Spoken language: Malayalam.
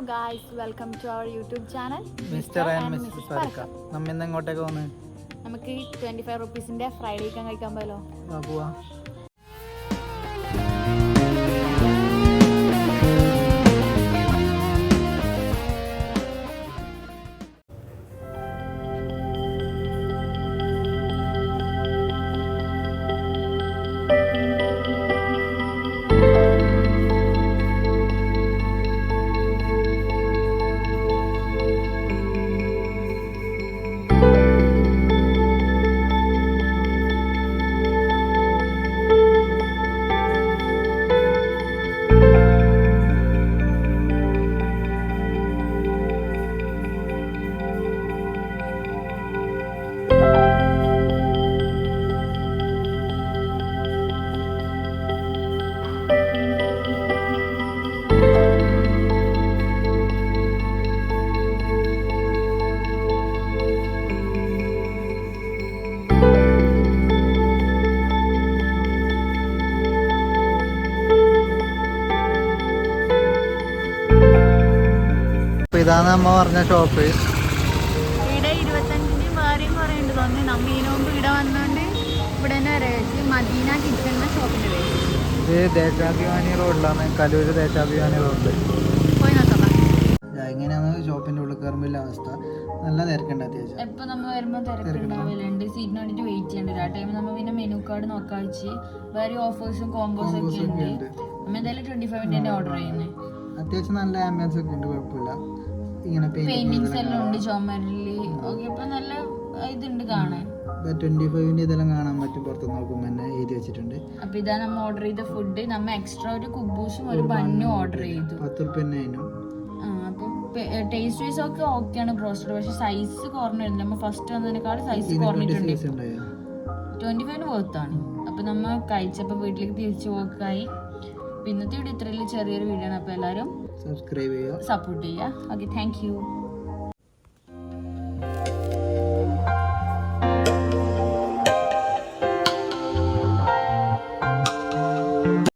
Welcome to our YouTube channel mister and missus പരക്ക നമ്മ ഇന്ന് എങ്ങോട്ടേക്ക് പോന്ന്? നമുക്ക് ഈ ട്വന്റി ഫൈവ് റുപ്പീസിന്റെ ഫ്രൈഡേ കഴിക്കാൻ പോയല്ലോ. വാ പോവാ. ഇതാണ് അമ്മ പറഞ്ഞ ഷോപ്പ് ഇവിടെ ഇരുപത്തഞ്ചിന് വേറെയും കുറേ ഉണ്ട് തോന്നി നമ്മ നോമ്പ് ഇവിടെ വന്നോണ്ട് ഇവിടെ തന്നെ മദീന കിച്ചൺ എന്ന ഷോപ്പിന്റെ പേര്. ഇത് ദേശാഭിമാനി റോഡിലാണ്. കലൂര് ദേശാഭിമാനി റോഡിൽ പോയി നോക്കാം. എങ്ങനെയാണ് ഷോപ്പിന്റെ ഉള്ളിൽ കയറുമ്പോൾ അവസ്ഥ. നല്ല തിരക്കുണ്ട് അത്യാവശ്യം. എപ്പൊ നമ്മൾ വരുമ്പോൾ തിരക്കുണ്ടാവില്ലുണ്ട് സീറ്റിന് വേണ്ടിട്ട് വെയിറ്റ് ചെയ്യണ്ട. ആ ടൈമിൽ നമ്മ പിന്നെ മെനു കാർഡ് നോക്കാൻ വെച്ച് വേറെ ഓഫേഴ്സും കോമ്പോസും ഒക്കെ ഉണ്ട്. നമ്മൾ എന്തായാലും ട്വന്റി ഫൈവിന്റെ ഓർഡർ ചെയ്യുന്നത് അത്യാവശ്യം നല്ല ആംബിയൻസ് ഒക്കെ ഉണ്ട്. കുഴപ്പമില്ല. ഇങ്ങനെ പെയിന്റിങ്സ് എല്ലാം ഉണ്ട് ചുമരിൽ നല്ല ഇതുണ്ട് കാണാൻ. ട്വന്റി ഫൈവിന്റെ ഇതെല്ലാം കാണാൻ പറ്റും പുറത്ത് നോക്കുമ്പോൾ തന്നെ എഴുതി വെച്ചിട്ടുണ്ട്. അപ്പൊ ഇതാ നമ്മ ഓർഡർ ചെയ്ത ഫുഡ് നമ്മ എക്സ്ട്രാ ഒരു കുബൂസും ഒരു ബണ്ണും ഓർഡർ ചെയ്തു. പത്ത് റുപ്യ തന്നെ അതിനും. ടേസ്റ്റ് വൈസ് ഒക്കെ ഓക്കെയാണ് ബ്രോസ്റ്റഡ് പക്ഷെ സൈസ് കുറഞ്ഞിരുന്നു നമ്മ ഫസ്റ്റ് വന്നതിനേക്കാൾ സൈസ് കുറഞ്ഞിട്ടുണ്ട്. ട്വന്റി ഫൈവിന് വർത്താണ് അപ്പൊ നമ്മ കഴിച്ചപ്പോ വീട്ടിലേക്ക് തിരിച്ചു പോക്കായി ഇന്നത്തെ വീഡിയോ ഇത്രയും ചെറിയൊരു വീഡിയോ ആണ്. അപ്പൊ എല്ലാവരും സബ്സ്ക്രൈബ് ചെയ്യുക. സപ്പോർട്ട് ചെയ്യുക. Okay thank you